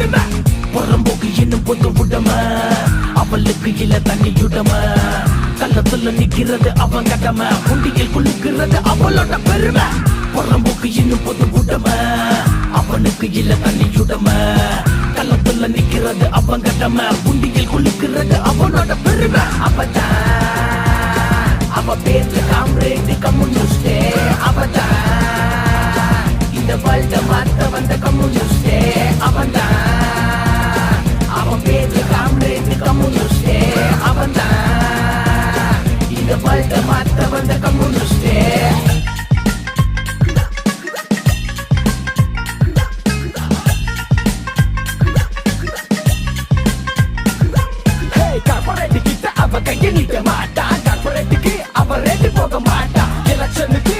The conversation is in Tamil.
பெருமை புறம்போக்கு இன்னும் பொது விடம அவளுக்கு இல்ல தண்ணியுடம. கள்ளத்துல நிக்கிறது அவன் கடம குண்டியில் குளிக்கிறது அவளோட பெருமை. புறம்போக்கு இன்னும் பொது விடம அவனுக்கு இல்ல தண்ணியுடம. கள்ளத்துல நிக்கிறது அவன் கடம குண்டியில் குளிக்கிறது அவனோட பெருமை. அவதான் அவ பேரு காம்ரேட் கம்யூனிஸ்டே அவதான் இந்த வாழ்க்கை மாத்த வந்த கம்யூனிஸ்டே இந்த மாத்த வந்த கம்யூனிஸ்டே கார்பரேட் கிட்ட அவ கைய நீட்ட மாட்டா. கார்பரேட்டுக்கு அவ ரேட்டு போக மாட்டா. எலெக்ஷனுக்கு